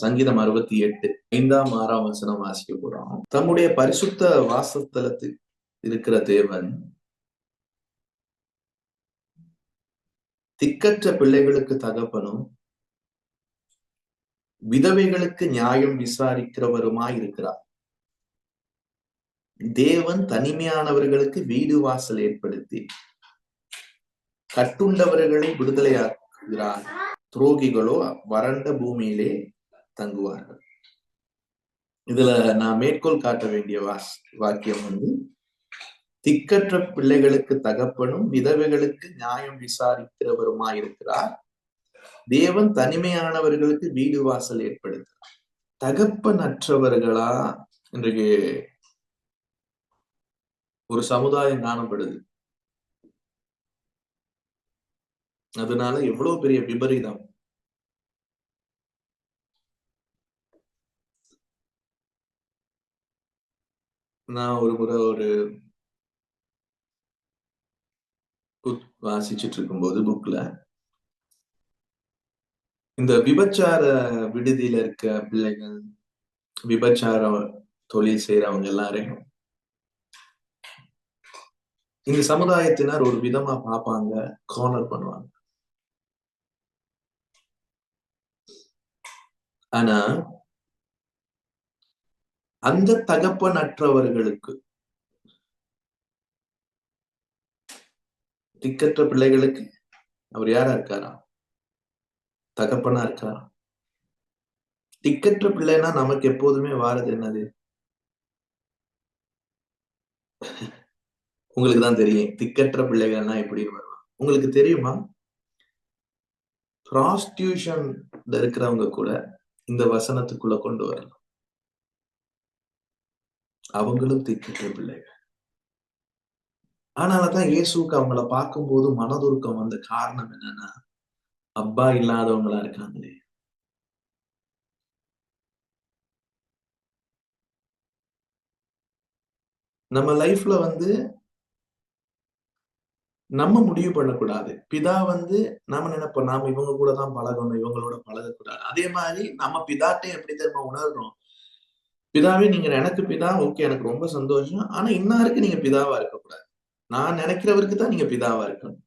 சங்கீதம் அறுபத்தி எட்டு ஐந்தாம் ஆறாம் வசனம் வாசிக்க போறோம். தம்முடைய பரிசுத்த வாசஸ்தலத்தில் இருக்கிற தேவன் திக்கற்ற பிள்ளைகளுக்கு தகப்பனும் விதவைகளுக்கு நியாயம் விசாரிக்கிறவருமா இருக்கிறார். தேவன் தனிமையானவர்களுக்கு வீடு வாசல் ஏற்படுத்தி கட்டுண்டவர்களை விடுதலையாக்குகிறார். துரோகிகளோ வறண்ட பூமியிலே தங்குவார்கள். இதுல நான் மேற்கோள் காட்ட வேண்டிய வாஸ் வாக்கியம் வந்து திக்கற்ற பிள்ளைகளுக்கு தகப்பனும் விதவைகளுக்கு நியாயம் விசாரிக்கிறவருமாய் இருக்கிறார் தேவன் தனிமையானவர்களுக்கு வீடு வாசல் ஏற்படுத்துகிறார். தகப்பனற்றவர்களா இன்றைக்கு ஒரு சமுதாயம் காணப்படுது. அதனால எவ்வளவு பெரிய விபரீதம். நான் ஒரு முறை ஒரு புக் வாசிச்சுட்டு இருக்கும்போது புக்ல இந்த விபச்சார விடுதியில இருக்க பிள்ளைகள் விபச்சார தொழில் செய்யறவங்க எல்லாரையும் இந்த சமுதாயத்தினர் ஒரு விதமா பார்ப்பாங்க கார்னர் பண்ணுவாங்க. ஆனா அந்த தகப்பனற்றவர்களுக்கு. திக்கற்ற பிள்ளைகளுக்கு அவர் யாரா இருக்காரா? தகப்பனா இருக்காரா? திக்கற்ற பிள்ளைன்னா நமக்கு எப்போதுமே வாரது என்னது? உங்களுக்கு தான் தெரியும். திக்கற்ற பிள்ளைகள்னா எப்படி வருவாங்க? உங்களுக்கு தெரியுமா? ப்ராஸ்டியூஷன்ல இருக்கிறவங்க கூட இந்த வசனத்துக்குள்ள கொண்டு வரலாம் அவங்களும் திக்கிட்ட பிள்ளைகள். ஆனாலதான் இயேசுக்கு அவங்கள பார்க்கும்போது மனதுருக்கம் வந்த காரணம் என்னன்னா அப்பா இல்லாதவங்களா இருக்காங்களே. நம்ம லைஃப்ல வந்து நம்ம முடிவு பண்ணக்கூடாது. பிதா வந்து நாம நினைப்போம் நாம இவங்க கூட தான் பழகணும் இவங்களோட பழகக்கூடாது. அதே மாதிரி நம்ம பிதாட்டையும் எப்படி தெரியுமா உணர்றோம்? பிதாவே நீங்க எனக்கு பிதா ஓகே எனக்கு ரொம்ப சந்தோஷம். ஆனா இன்னாருக்கு நீங்க பிதாவா இருக்கக்கூடாது? நான் நினைக்கிறவருக்கு தான் நீங்க பிதாவா இருக்கணும்.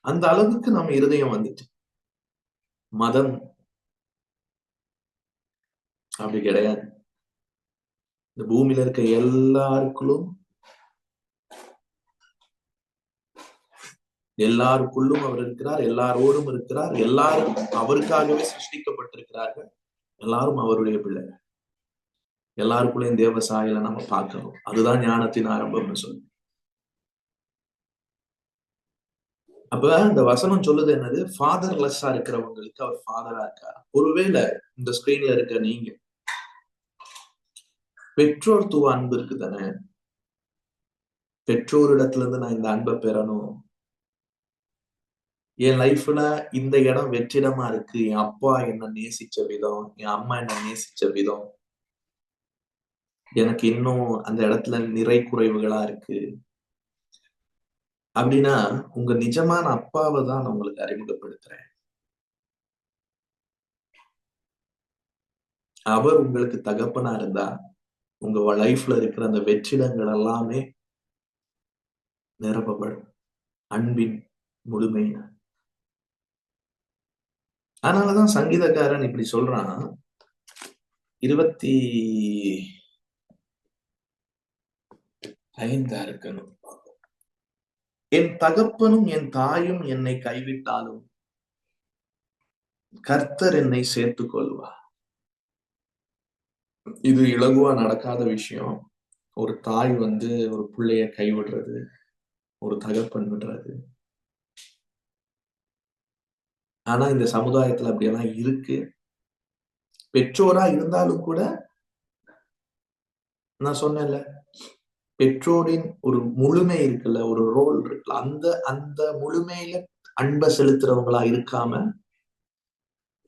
அந்த அளவுக்கு நம்ம இருதயம் வந்துட்டு. மதம் அப்படி கிடையாது. இந்த பூமியில இருக்க எல்லாருக்குள்ளும் எல்லாருக்குள்ளும் அவர் இருக்கிறார் எல்லாரோடும் இருக்கிறார் எல்லாரும் அவருக்காகவே சிருஷ்டிக்கப்பட்டிருக்கிறார்கள் எல்லாரும் அவருடைய பிள்ளைகள். எல்லாருக்குள்ளேயும் தேவ சாயல நம்ம பார்க்கணும். அதுதான் ஞானத்தின் ஆரம்பம்னு சொல்லு. அப்ப இந்த வசனம் சொல்லுது என்னது? ஃபாதர்லெஸ்ஸா இருக்கிறவங்களுக்கு அவர் ஃபாதரா இருக்கார்? ஒருவேளை இந்த ஸ்கிரீன்ல இருக்க நீங்க பெற்றோர் துவ அன்பு இருக்கு தானே பெற்றோரிடத்துல இருந்து நான் இந்த அன்பை பெறணும். என் லைஃப்ல இந்த இடம் வெற்றிடமா இருக்கு. என் அப்பா என்ன நேசிச்ச விதம் என் அம்மா என்ன நேசிச்ச விதம். எனக்கு இன்னும் அந்த இடத்துல நிறை குறைவுகளா இருக்கு. அப்படின்னா உங்க நிஜமான அப்பாவை தான் நான் உங்களுக்கு அறிமுகப்படுத்துறேன். அவர் உங்களுக்கு தகப்பனா இருந்தா உங்க லைஃப்ல இருக்கிற அந்த வெற்றிடங்கள் எல்லாமே நிரப்பப்படும். அன்பின் முழுமையின. அதனாலதான் சங்கீதக்காரன் இப்படி சொல்றான். இருபத்தி ஐந்தா இருக்கணும் என் தகப்பனும் என் தாயும் என்னை கைவிட்டாலும் கர்த்தர் என்னை சேர்த்துக் கொள்வார். இது இலகுவா நடக்காத விஷயம். ஒரு தாய் வந்து ஒரு பிள்ளைய கைவிடுறது ஒரு தகப்பன் விடுறது. ஆனா இந்த சமுதாயத்துல அப்படியெல்லாம் இருக்கு. பெற்றோரா இருந்தாலும் கூட நான் சொன்னேன்ல பெற்றோரின் ஒரு முழுமை இருக்குல்ல ஒரு ரோல் இருக்குல்ல அந்த அந்த முழுமையில அன்பை செலுத்துறவங்களா இருக்காம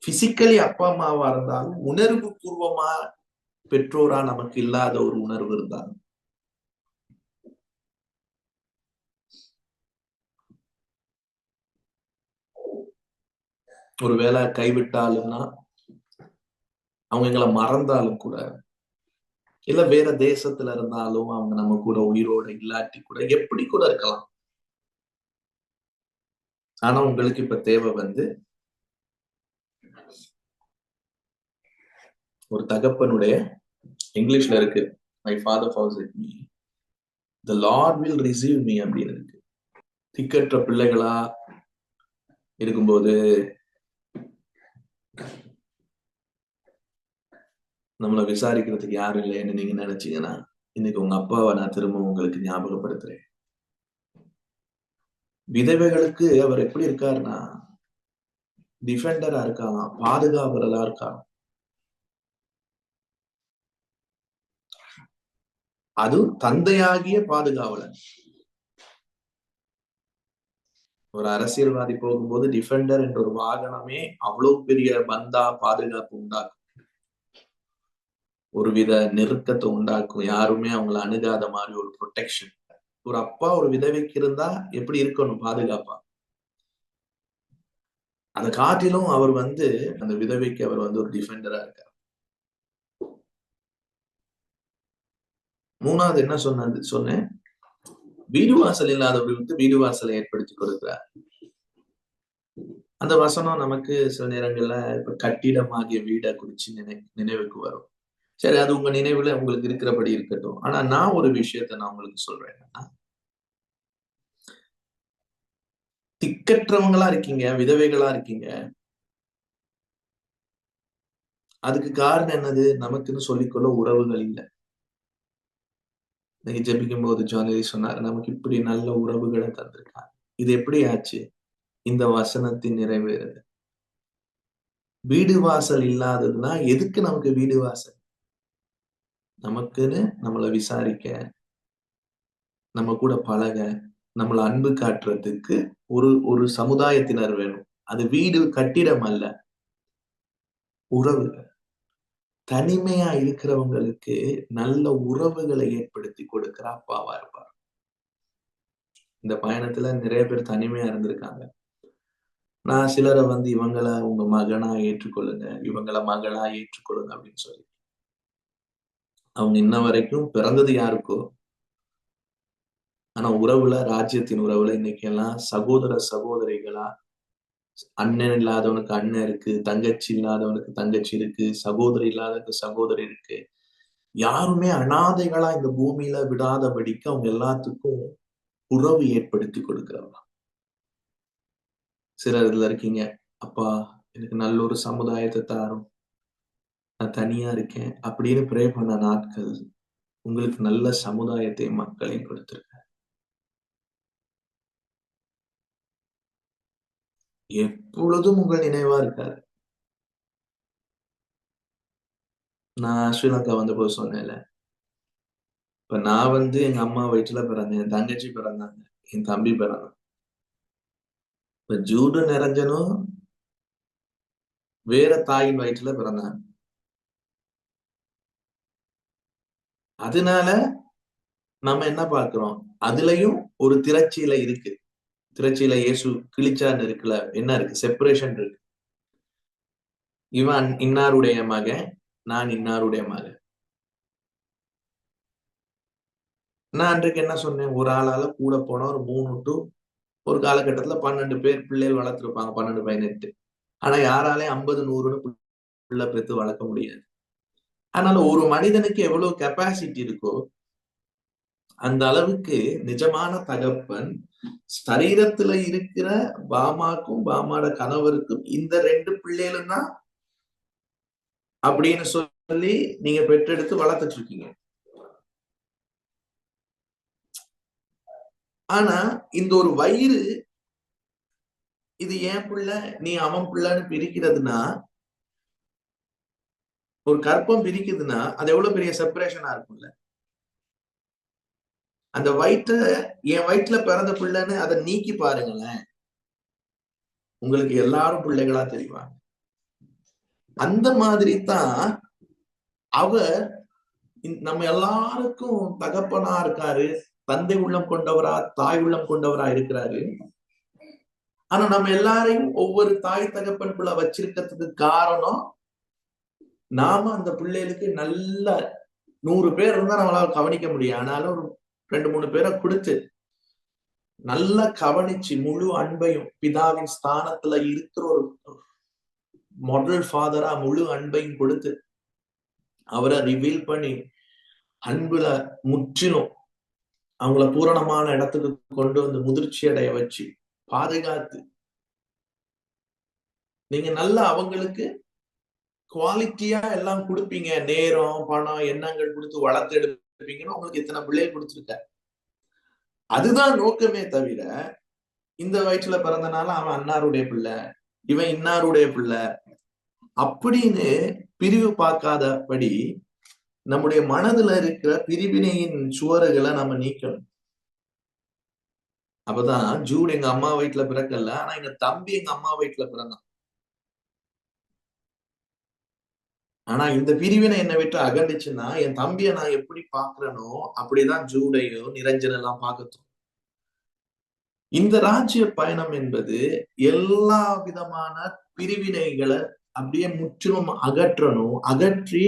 பிசிக்கலி அப்பா அம்மாவா இருந்தாலும் உணர்வு பூர்வமா பெற்றோரா நமக்கு இல்லாத ஒரு உணர்வு இருந்தாங்க ஒருவேளை கைவிட்டாலும்னா அவங்க எங்களை மறந்தாலும் கூட இல்ல வேற தேசத்துல இருந்தாலும் அவங்க நம்ம கூட உயிரோட இல்லாட்டி கூட எப்படி கூட இருக்கலாம். ஆனா உங்களுக்கு இப்ப தேவை வந்து ஒரு தகப்பனுடைய இங்கிலீஷ்ல இருக்கு my father falls it me the lord will receive me அப்படின்னு இருக்கு. திக்கற்ற பிள்ளைகளா இருக்கும்போது நம்மளை விசாரிக்கிறதுக்கு யாரும் இல்லைன்னு நீங்க நினைச்சீங்கன்னா இன்னைக்கு உங்க அப்பாவை நான் திரும்ப உங்களுக்கு ஞாபகப்படுத்துறேன். விதவைகளுக்கு அவர் எப்படி இருக்காருன்னா டிஃபெண்டரா இருக்கலாம் பாதுகாவலா இருக்காங்க அது தந்தையாகிய பாதுகாவலன். ஒரு அரசியல்வாதி போகும்போது டிஃபெண்டர் என்ற ஒரு வாகனமே அவ்வளவு பெரிய பந்தா பாதுகாப்பு உண்டாக்கும். ஒருவித நெருக்கத்தை உண்டாக்கும். யாருமே அவங்களை அணுகாத மாதிரி ஒரு ப்ரொடெக்ஷன் ஒரு அப்பா ஒரு விதவைக்கு இருந்தா எப்படி இருக்கணும் பாதுகாப்பா? அதை காட்டிலும் அவர் வந்து அந்த விதவைக்கு அவர் வந்து ஒரு டிஃபெண்டரா இருக்கார். மூணாவது என்ன சொன்னது? சொன்னேன். வீடு வாசல் இல்லாதவர்களுக்கு வீடு வாசலை ஏற்படுத்தி கொடுக்கிறார் அந்த வசனம் நமக்கு சில நேரங்கள்ல இப்ப கட்டிடமாகிய வீடை குறிச்சு நினை நினைவுக்கு வரும். சரி அது உங்க நினைவுல உங்களுக்கு இருக்கிறபடி இருக்கட்டும். ஆனா நான் ஒரு விஷயத்த நான் உங்களுக்கு சொல்றேன் என்னன்னா திக்கற்றவங்களா இருக்கீங்க விதவைகளா இருக்கீங்க. அதுக்கு காரணம் என்னது? நமக்குன்னு சொல்லிக்கொள்ள உறவுகள் இல்லை. இன்னைக்கு ஜெபிக்கும் போது ஜானி சொன்னார் நமக்கு இப்படி நல்ல உறவுகளை தந்திருக்காங்க. இது எப்படி ஆச்சு? இந்த வசனத்தின் நிறைவேறுது. வீடு வாசல் இல்லாததுன்னா எதுக்கு நமக்கு வீடு வாசல்? நமக்குன்னு நம்மளை விசாரிக்க நம்ம கூட பழக நம்மளை அன்பு காட்டுறதுக்கு ஒரு ஒரு சமுதாயத்தினர் வேணும். அது வீடு கட்டிடம் அல்ல. உறவுகள். தனிமையா இருக்கிறவங்களுக்கு நல்ல உறவுகளை ஏற்படுத்தி கொடுக்கிற அப்பாவா இருப்பார். இந்த பயணத்துல நிறைய பேர் தனிமையா இருந்திருக்காங்க. நான் சிலரை வந்து இவங்கள உங்க மகனா ஏற்றுக்கொள்ளுங்க இவங்கள மகளா ஏற்றுக்கொள்ளுங்க அப்படின்னு சொல்லி. அவங்க இன்ன வரைக்கும் பிறந்தது யாருக்கோ? ஆனா உறவுல ராஜ்யத்தின் உறவுல இன்னைக்கு எல்லாம் சகோதர சகோதரிகளா அண்ணன் இல்லாதவனுக்கு அண்ணன் இருக்கு தங்கச்சி இல்லாதவனுக்கு தங்கச்சி இருக்கு சகோதரி இல்லாதவனுக்கு சகோதரி இருக்கு. யாருமே அனாதைகளா இந்த பூமியில விடாதபடிக்கு அவங்க எல்லாத்துக்கும் உறவு ஏற்படுத்தி கொடுக்கிறவங்க. சிலர் இதுல இருக்கீங்க. அப்பா எனக்கு நல்ல ஒரு சமுதாயத்தை தாரும். நான் தனியா இருக்கேன் அப்படின்னு ப்ரே பண்ண நாட்கள் உங்களுக்கு நல்ல சமுதாயத்தையும் மக்களையும் கொடுத்துருக்க எப்பொழுதும் உங்கள் நினைவா இருக்காரு. நான் ஸ்ரீலங்கா வந்தபோது சொன்னேன்ல. இப்ப நான் வந்து எங்க அம்மா வயிற்றுல பிறந்தேன் என் தங்கச்சி பிறந்தாங்க என் தம்பி பிறந்தான். இப்ப ஜூடு நிறைஞ்சனும் வேற தாயின் வயிற்றுல பிறந்தாங்க. அதனால நம்ம என்ன பார்க்கிறோம்? அதுலயும் ஒரு திரச்சியில இருக்கு. திரச்சியில இயேசு கிழிச்சான்னு இருக்குல்ல என்ன இருக்கு? செப்பரேஷன் இருக்கு. இவன் இன்னாருடைய மகன் நான் இன்னாருடைய மகன். நான் அன்றைக்கு என்ன சொன்னேன்? ஒரு ஆளால கூட போனா ஒரு மூணு டு ஒரு காலகட்டத்துல பன்னெண்டு பேர் பிள்ளைகள் வளர்த்துருப்பாங்க பன்னெண்டு பதினெட்டு. ஆனா யாராலையும் ஐம்பது நூறுன்னு பிள்ளை பெற்று வளர்க்க முடியாது. அதனால ஒரு மனிதனுக்கு எவ்வளவு கெப்பாசிட்டி இருக்கோ அந்த அளவுக்கு நிஜமான தகப்பன் சரீரத்துல இருக்கிற பாமாக்கும் பாமாட கணவருக்கும் இந்த ரெண்டு பிள்ளைகளும் தான் அப்படின்னு சொல்லி நீங்க பெற்றெடுத்து வளர்த்துட்டு இருக்கீங்க ஆனா இந்த ஒரு வயிறு இது ஏன் பிள்ளை நீ அவன் பிள்ளைன்னு பிரிக்கிறதுனா ஒரு கற்பம் பிரிக்குதுன்னா அது எவ்வளவு பெரிய செப்பரேஷனா இருக்கும்ல? அந்த வயிற்ற என் வயிற்றுல பிறந்த பிள்ளைன்னு அதை நீக்கி பாருங்களேன். உங்களுக்கு எல்லாரும் பிள்ளைகளா தெரிவாங்க. அந்த மாதிரி தான் அவர் நம்ம எல்லாருக்கும் தகப்பனா இருக்காரு தந்தை உள்ளம் கொண்டவரா தாய் உள்ளம் கொண்டவரா இருக்கிறாரு. ஆனா நம்ம எல்லாரையும் ஒவ்வொரு தாய் தகப்பன் பிள்ளை வச்சிருக்கிறதுக்கு காரணம் நாம அந்த பிள்ளைகளுக்கு நல்ல நூறு பேர் இருந்தா நம்மளால கவனிக்க முடியும். ஆனாலும் ஒரு ரெண்டு மூணு பேரை கொடுத்து நல்லா கவனிச்சு முழு அன்பையும் பிதாவின் ஸ்தானத்துல இருக்கிற ஒரு மாடல் ஃபாதரா முழு அன்பையும் கொடுத்து அவரை ரிவீல் பண்ணி அன்புல முற்றிலும் அவங்கள பூரணமான இடத்துக்கு கொண்டு வந்து முதிர்ச்சி அடைய வச்சு பாதுகாத்து நீங்க நல்லா அவங்களுக்கு குவாலிட்டியா எல்லாம் கொடுப்பீங்க. நேரம் பணம் எண்ணங்கள் கொடுத்து வளர்த்து எடுப்பீங்கன்னு உங்களுக்கு இத்தனை பிள்ளைகள் கொடுத்துருக்க. அதுதான் நோக்கமே தவிர இந்த வயிற்றுல பிறந்தனால அவன் அன்னாருடைய பிள்ளை இவன் இன்னாருடைய பிள்ளை அப்படின்னு பிரிவு பார்க்காதபடி நம்முடைய மனதுல இருக்கிற பிரிவினையின் சுவறுகளை நம்ம நீக்கணும். அப்பதான் ஜூட் எங்க அம்மா வயிற்றுல பிறக்கல ஆனா எங்க தம்பி எங்க அம்மா வயிற்றுல பிறந்தான். ஆனா இந்த பிரிவினை என்னை விட்டு அகண்டுச்சுன்னா என் தம்பியை நான் எப்படி பாக்குறேனோ அப்படிதான் ஜூடையோ நிரஞ்சன் எல்லாம் பார்க்கட்டும். இந்த ராஜ்ய பயணம் என்பது எல்லா விதமான பிரிவினைகளை அப்படியே முற்றிலும் அகற்றணும். அகற்றி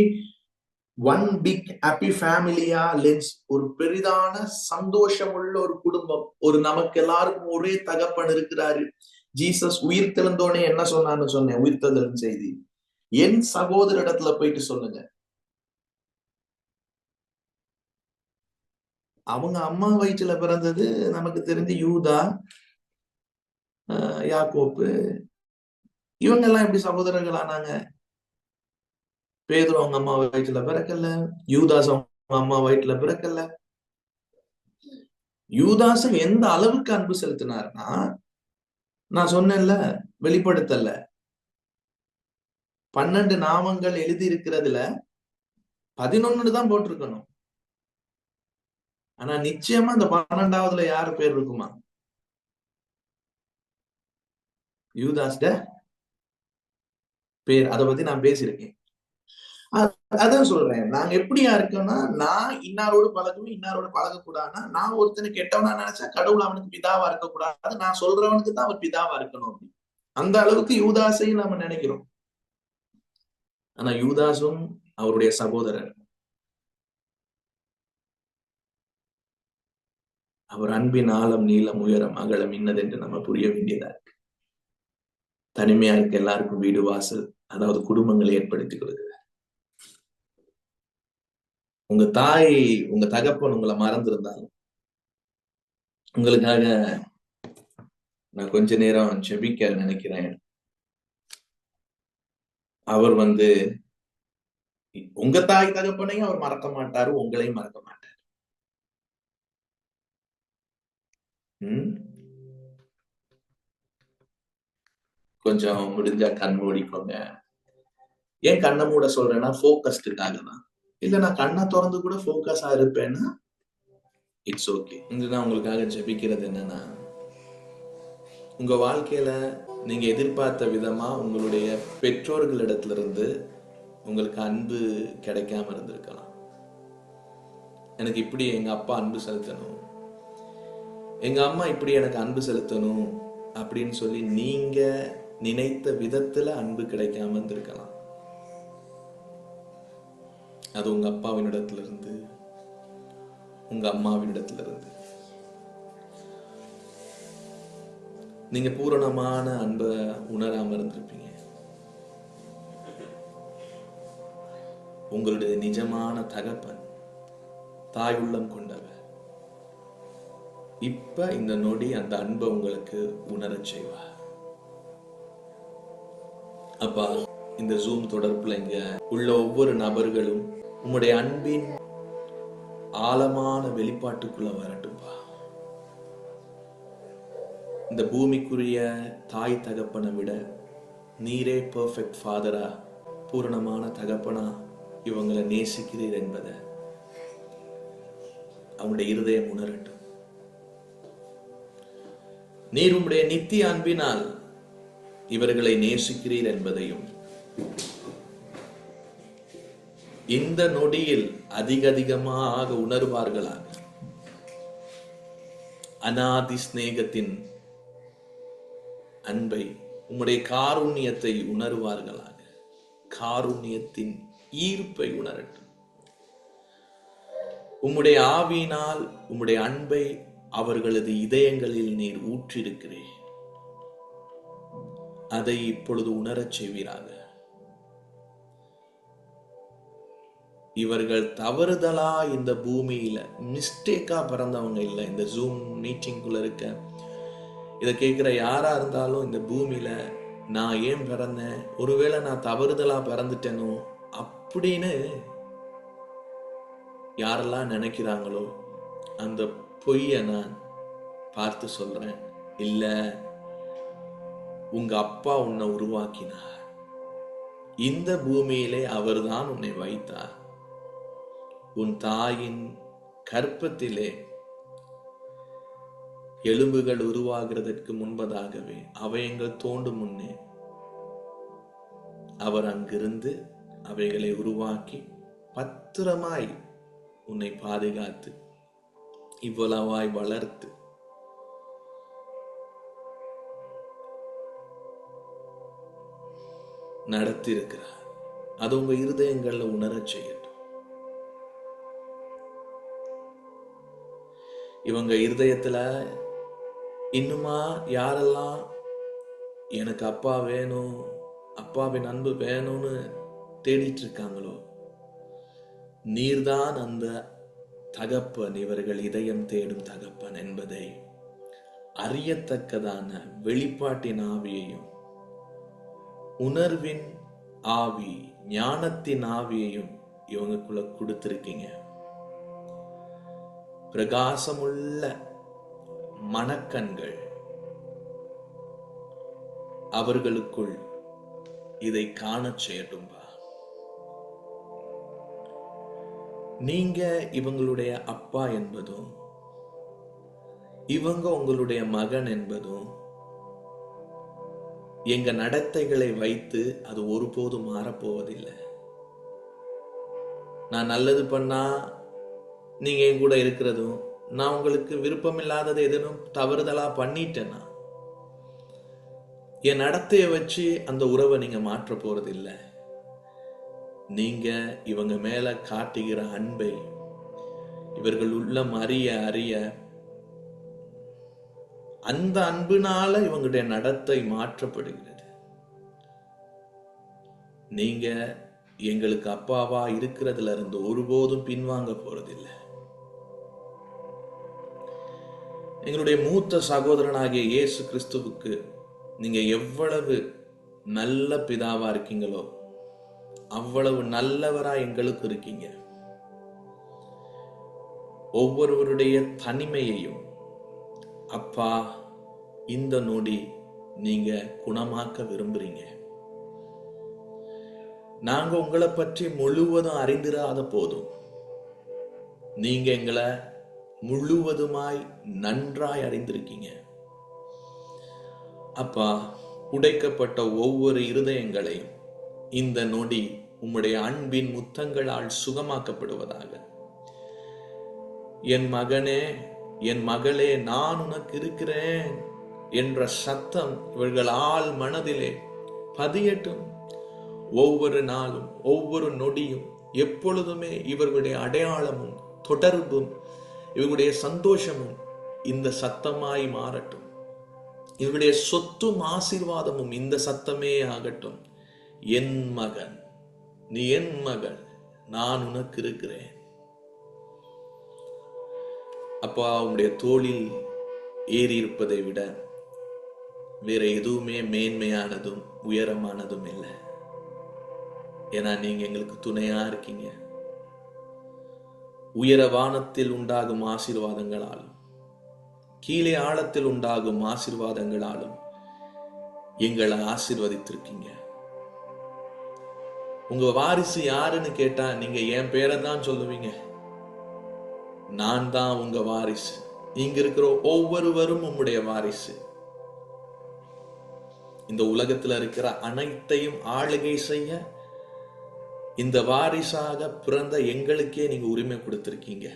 ஒன் பிக் ஹாப்பி ஃபேமிலியா லென்ஸ் ஒரு பெரிதான சந்தோஷமுள்ள ஒரு குடும்பம். ஒரு நமக்கு எல்லாருக்கும் ஒரே தகப்பன் இருக்கிறாரு. ஜீசஸ் உயிர் தெழுந்தோனே என்ன சொன்னான்னு சொன்னேன் உயிர் தெழுதல் செய்தி. என் சகோதர இடத்துல போயிட்டு சொல்லுங்க. அவங்க அம்மா வயிற்றுல பிறந்தது நமக்கு தெரிஞ்சு யூதா யாக்கோப்பு. இவங்க எல்லாம் எப்படி சகோதரர்கள் ஆனாங்க? பேதுரு அவங்க அம்மா வயிற்றுல பிறக்கல யூதாஸ் அவங்க அம்மா வயிற்றுல பிறக்கல. யூதாசம் எந்த அளவுக்கு அன்பு செலுத்தினார்னா நான் சொன்னேன்ல வெளிப்படுத்தல. பன்னெண்டு நாமங்கள் எழுதி இருக்கிறதுல பதினொன்னு தான் போட்டிருக்கணும். ஆனா நிச்சயமா அந்த பன்னெண்டாவதுல யாரு பேர் இருக்குமா? யூதாஸ்ட பேர். அதை பத்தி நான் பேசியிருக்கேன். அதான் சொல்றேன். நாங்க எப்படியா இருக்கோம்னா நான் இன்னாரோடு பழகணும் இன்னாரோட பழகக்கூடாதுன்னா நான் ஒருத்தனை கெட்டவனா நினைச்சா கடவுள் அவனுக்கு பிதாவா இருக்கக்கூடாது. நான் சொல்றவனுக்கு தான் அவர் பிதாவா இருக்கணும் அப்படி அந்த அளவுக்கு யூதாசையும் நம்ம நினைக்கிறோம். ஆனா யூதாசும் அவருடைய சகோதரர். அவர் அன்பின் ஆழம் நீளம் உயரம் அகலம் இன்னதென்று நம்ம புரிய வேண்டியதா இருக்கு. தனிமையா இருக்க எல்லாருக்கும் வீடு வாசல் அதாவது குடும்பங்களை ஏற்படுத்தி கொடுக்கிறார் உங்க தாய் உங்க தகப்பன் உங்களை மறந்திருந்தாலும் உங்களுக்காக நான் கொஞ்ச நேரம் செபிக்க நினைக்கிறேன். அவர் வந்து உங்க தாய் தகப்பனையும் அவர் மறக்க மாட்டாரு உங்களையும் மறக்க மாட்டார். உம் கொஞ்சம் முடிஞ்சா கண் மூடிக்கோங்க. ஏன் கண்ணை மூட சொல்றேன்னா போக்கஸ்டுக்காக தான். இல்ல நான் கண்ணை திறந்து கூட போக்கஸா இருப்பேன்னா இட்ஸ் ஓகே இதுதான் உங்களுக்காக ஜெபிக்கிறது என்னன்னா உங்க வாழ்க்கையில நீங்க எதிர்பார்த்த விதமா உங்களுடைய பெற்றோர்களிடத்துலேருந்து உங்களுக்கு அன்பு கிடைக்காம இருந்திருக்கலாம். எனக்கு இப்படி எங்க அப்பா அன்பு செலுத்தணும். எங்க அம்மா இப்படி எனக்கு அன்பு செலுத்தணும் அப்படின்னு சொல்லி நீங்க நினைத்த விதத்துல அன்பு கிடைக்காம இருந்திருக்கலாம். அது உங்க அப்பாவினிடத்துல இருந்து உங்க அம்மாவின் இருந்து நீங்க பூரணமான அன்பை உணராம இருந்திருப்பீங்க. உங்களுடைய நிஜமான தகப்பன் தாய் உள்ளம் கொண்டவர். இப்ப இந்த நொடி அந்த அன்பை உங்களுக்கு உணரச் செய்வார். அப்பா இந்த ஜூம் தொடர்புல இங்க உள்ள ஒவ்வொரு நபர்களும் உங்களுடைய அன்பின் ஆழமான வெளிப்பாட்டுக்குள்ள வரட்டும்பா. இந்த பூமிக்குரிய தாய் தகப்பனை விட நீரே பர்ஃபெக்ட் ஃபாதரா பூரணமான தகப்பனா இவங்களை நேசிக்கிறீர் என்பதை அவனுடைய இருதயம் உணரட்டும். நீர் உம்முடைய நித்திய அன்பினால் இவர்களை நேசிக்கிறீர் என்பதையும் இந்த நொடியில் அதிக அதிகமாக உணர்வார்களாக. அநாதி ஸ்நேகத்தின் அன்பை உம்முடைய காருண்யத்தை உணர்வார்களாக. காருண்யத்தின் ஈர்ப்பை உணரட்டும். உம்முடைய ஆவியினால் உம்முடைய அன்பை அவர்களது இதயங்களில் நீர் ஊற்றிருக்கிறேன் அதை இப்பொழுது உணரச் செய்வீராக. இவர்கள் தவறுதலா இந்த பூமியில மிஸ்டேக்கா பிறந்தவங்க இல்லை. இந்த ஜூம் மீட்டிங்குள்ள இருக்க இதை கேட்குற யாராக இருந்தாலும் இந்த பூமியில நான் ஏன் பிறந்தேன்? ஒருவேளை நான் தவறுதலா பிறந்துட்டேனோ? அப்படின்னு யாரெல்லாம் நினைக்கிறாங்களோ அந்த பொய்யை நான் பார்த்து சொல்றேன். இல்லை உங்க அப்பா உன்னை உருவாக்கினார். இந்த பூமியிலே அவர்தான் உன்னை வைத்தார். உன் தாயின் கற்பத்திலே எலும்புகள் உருவாகிறதற்கு முன்பதாகவே அவயங்கள் தோண்டும் முன்னே. அவர் அங்கிருந்து அவைகளை உருவாக்கி பத்திரமாய் உன்னை பாதுகாத்து இவ்வளவாய் வளர்த்து நடத்தியிருக்கிறார். அது உங்க இருதயங்கள்ல உணரச் செய்யட்டும். இவங்க இருதயத்துல இன்னுமா யாரெல்லாம் எனக்கு அப்பா வேணும் அப்பாவின் அன்பு வேணும்னு தேடிட்டு இருக்காங்களோ நீர்தான் அந்த தகப்பன் இவர்கள் இதயம் தேடும் தகப்பன் என்பதை அறியத்தக்கதான வெளிப்பாட்டின் ஆவியையும் உணர்வின் ஆவி ஞானத்தின் ஆவியையும் இவங்களுக்குள்ள கொடுத்திருக்கீங்க. பிரகாசமுள்ள மனக்கண்கள் அவர்களுக்குள் இதை காணச் செய்யட்டும்பா. நீங்க இவங்களுடைய அப்பா என்பதும் இவங்க உங்களுடைய மகன் என்பதும் எங்க நடத்தைகளை வைத்து அது ஒருபோதும் மாறப்போவதில்லை. நான் நல்லது பண்ணா நீங்க என் கூட இருக்கிறதும் நான் உங்களுக்கு விருப்பம் இல்லாதது தவறுதலாக தவறுதலா பண்ணிட்டேன்னா என் நடத்தையை வச்சு அந்த உறவை நீங்கள் மாற்ற போகிறது இல்லை நீங்கள் இவங்க மேலே காட்டுகிற அன்பை இவர்கள் உள்ளம் அறிய அறிய அந்த அன்பினால இவங்களுடைய நடத்தை மாற்றப்படுகிறது. நீங்க எங்களுக்கு அப்பாவா இருக்கிறதுல இருந்து ஒருபோதும் பின்வாங்க போறதில்லை. எங்களுடைய மூத்த சகோதரனாகிய இயேசு கிறிஸ்துவுக்கு நீங்கள் எவ்வளவு நல்ல பிதாவாக இருக்கீங்களோ அவ்வளவு நல்லவராக எங்களுக்கு இருக்கீங்க. ஒவ்வொருவருடைய தனிமையையும் அப்பா இந்த நொடி நீங்க குணமாக்க விரும்புறீங்க. நாங்க உங்களை பற்றி முழுவதும் அறிந்திராத போதும் நீங்க எங்களை முழுவதுமாய் நன்றாய் அறிந்திருக்கீங்க. அப்பா உடைக்கப்பட்ட ஒவ்வொரு இருதயங்களையும் இந்த நொடி உம்முடைய அன்பின் முத்தங்களால் சுகமாக்கப்படுவதாக. என் மகனே என் மகளே நான் உனக்கு இருக்கிறேன் என்ற சத்தம் இவர்கள் ஆள் மனதிலே பதியட்டும். ஒவ்வொரு நாளும் ஒவ்வொரு நொடியும் எப்பொழுதுமே இவர்களுடைய அடையாளமும் தொடர்பும் இவங்களுடைய சந்தோஷமும் இந்த சத்தமாய் மாறட்டும். இவங்களுடைய சொத்தும் ஆசீர்வாதமும் இந்த சத்தமே ஆகட்டும். என் மகன் நீ என் மகள் நான் உனக்கு இருக்கிறேன். அப்பா உங்களுடைய தோளில் ஏறி இருப்பதை விட வேற எதுவுமே மேன்மையானதும் உயரமானதும் இல்லை. ஏன்னா நீங்க எங்களுக்கு துணையா இருக்கீங்க. உயர வானத்தில் உண்டாகும் ஆசீர்வாதங்களாலும் கீழே ஆழத்தில் உண்டாகும் ஆசீர்வாதங்களாலும் எங்களை ஆசிர்வதித்திருக்கீங்க. உங்க வாரிசு யாருன்னு கேட்டா நீங்க என் பேரை தான் சொல்லுவீங்க. நான் தான் உங்க வாரிசு. இங்க இருக்கிற ஒவ்வொருவரும் உம்முடைய வாரிசு. இந்த உலகத்துல இருக்கிற அனைத்தையும் ஆளுகை செய்ய இந்த வாரிசாக பிறந்த எங்களுக்கே நீங்க உரிமை கொடுத்திருக்கீங்க.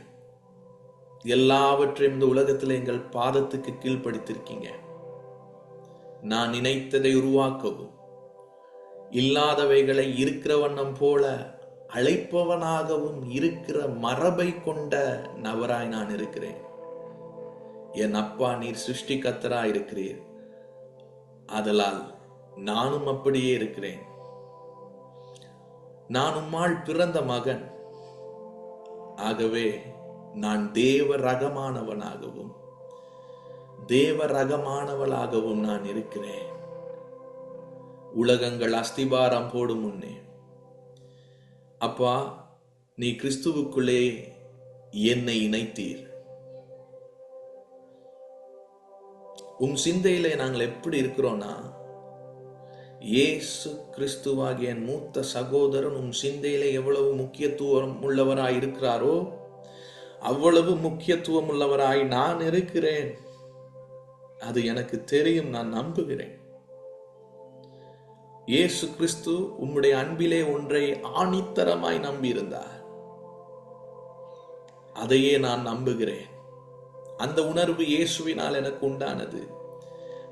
எல்லாவற்றையும் இந்த உலகத்தில் எங்கள் பாதத்துக்கு கீழ்ப்படுத்திருக்கீங்க. நான் நினைத்ததை உருவாக்கவும் இல்லாதவைகளை இருக்கிற வண்ணம் போல அழைப்பவனாகவும் இருக்கிற மரபை கொண்ட நபராய் நான் இருக்கிறேன். என் அப்பா நீர் சிருஷ்டிகத்தரா இருக்கிறீர் அதலால் நானும் அப்படியே இருக்கிறேன். நான் உம்மால் பிறந்த மகன். ஆகவே நான் தேவ ரகமானவனாகவும் தேவ ரகமானவளாகவும் நான் இருக்கிறேன். உலகங்கள் அஸ்திபாரம் போடும் முன்னே. அப்பா நீ கிறிஸ்துவுக்குள்ளே என்னை இணைத்தீர். உன் சிந்தையில நாங்கள் எப்படி இருக்கிறோம்னா இயேசு கிறிஸ்துவாகிய என் மூத்த சகோதரன் உன் சிந்தையில எவ்வளவு முக்கியத்துவம் உள்ளவராய் இருக்கிறாரோ அவ்வளவு முக்கியத்துவம் உள்ளவராய் நான் இருக்கிறேன். அது எனக்கு தெரியும் நான் நம்புகிறேன். இயேசு கிறிஸ்து உம்முடைய அன்பிலே ஒன்றை ஆணித்தரமாய் நம்பியிருந்தார். அதையே நான் நம்புகிறேன். அந்த உணர்வு இயேசுவினால் எனக்கு உண்டானது.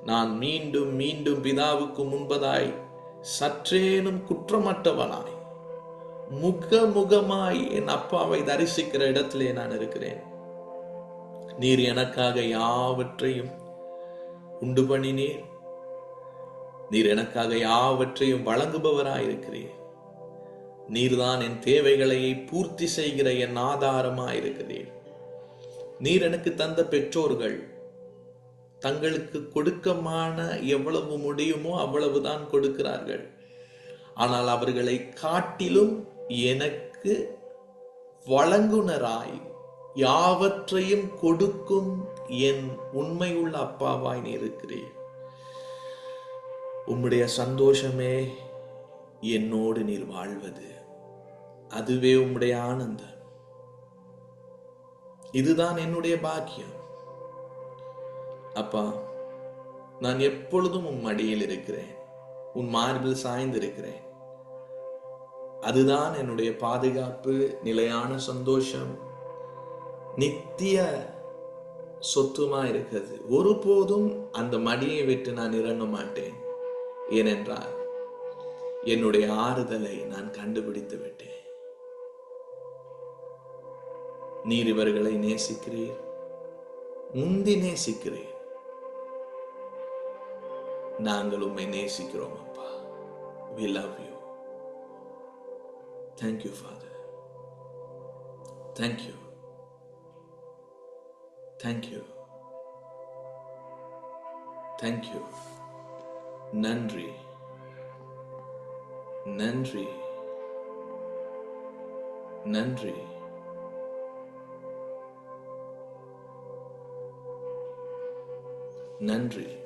நான் மீண்டும் மீண்டும் பிதாவுக்கு முன்பதாய் சற்றேனும் குற்றமற்றவனாய் முக முகமாய் என் அப்பாவை தரிசிக்கிற இடத்திலே நான் இருக்கிறேன். நீர் எனக்காக யாவற்றையும் உண்டு பண்ணினீர். நீர் எனக்காக யாவற்றையும் வழங்குபவராயிருக்கிறீர். நீர்தான் என் தேவைகளை பூர்த்தி செய்கிற என் ஆதாரமாயிருக்கிறீர். நீர் எனக்கு தந்த பெற்றோர்கள் தங்களுக்கு கொடுக்கமான எவ்வளவு முடியுமோ அவ்வளவுதான் கொடுக்கிறார்கள். ஆனால் அவர்களை காட்டிலும் எனக்கு வழங்குனராய் யாவற்றையும் கொடுக்கும் என் உண்மையுள்ள அப்பாவாய் நீ இருக்கிறேன் உம்முடைய சந்தோஷமே என்னோடு நீர் வாழ்வது. அதுவே உம்முடைய ஆனந்தம். இதுதான் என்னுடைய பாக்கியம். அப்பா நான் எப்பொழுதும் உன் மடியில் இருக்கிறேன். உன் மார்பில் சாய்ந்திருக்கிறேன். அதுதான் என்னுடைய பாதுகாப்பு நிலையான சந்தோஷம். நித்திய சொத்துமா இருக்கிறது ஒருபோதும் அந்த மடியை விட்டு நான் இறங்க மாட்டேன். ஏனென்றால் என்னுடைய ஆறுதலை நான் கண்டுபிடித்து விட்டேன். நீர் இவர்களை நேசிக்கிறீர். முந்தி நேசிக்கிறீர் நாங்கள் உண்மை நேசிக்கிறோம் அப்பா. We love you thank you father thank you thank you thank you நன்றி. நன்றி. நன்றி. நன்றி.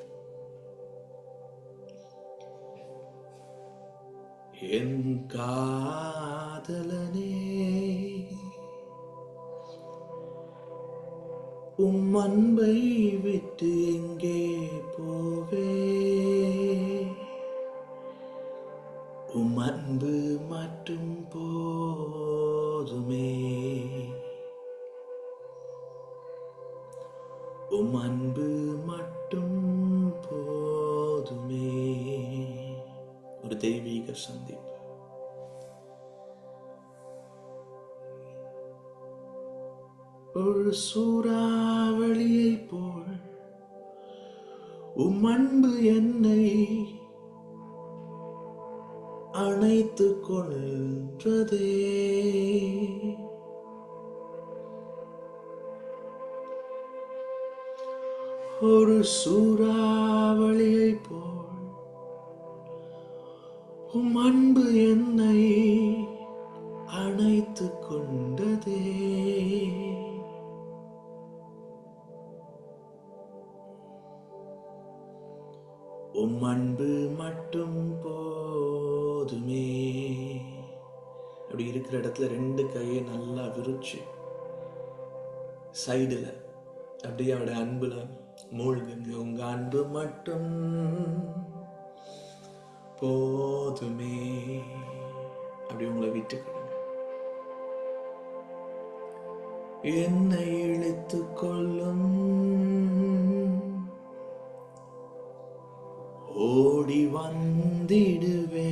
என் காதலனே உம் அன்பை விட்டு எங்கே போவே? தெய்வீக சந்திப்பு. ஒரு சூறாவளியை போல் உம் அன்பு என்னை அணைத்து கொள்றதே ஒரு சூறாவளியை போல் உம் அன்பு என்னை அணைத்து கொண்டதே. உம் அன்பு மட்டும் போதுமே. அப்படி இருக்கிற இடத்துல ரெண்டு கையை நல்லா விரிச்சு சைடுல அப்படியே அவட அன்புல மூழ்குங்க. உங்க அன்பு மட்டும் போதுமே. அப்படி உங்களை விட்டுக்கணும் என்னை இழுத்து கொள்ளும். ஓடி வந்திடுவே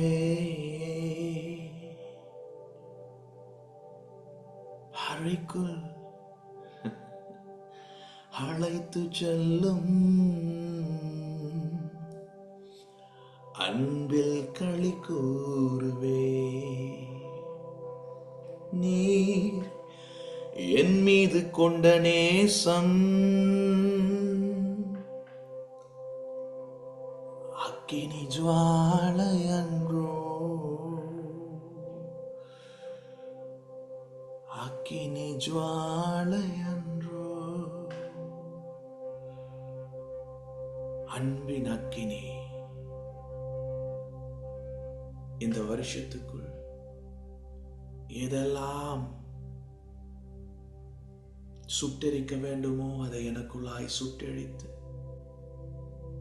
அறைக்குள் அழைத்து செல்லும். அன்பில் களி கூறுவே. நீர் என் மீது கொண்ட நேசம் அக்கினி ஜுவார் வருஷத்துக்குள் எதெல்லாம் சுட்டெரிக்க வேண்டுமோ அதை எனக்குள்ளாய் சுட்டெழித்து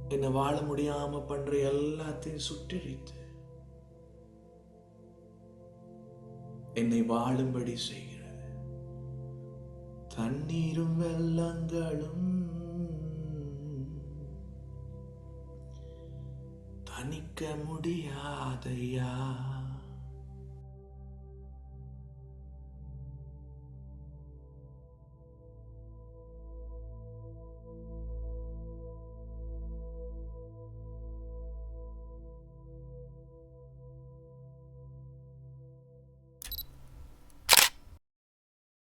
என்னை வாழ முடியாம பண்ற எல்லாத்தையும் சுட்டெழித்து என்னை வாழும்படி செய்கிறது. தண்ணீரும் வெள்ளங்களும் தணிக்க முடியாதையா?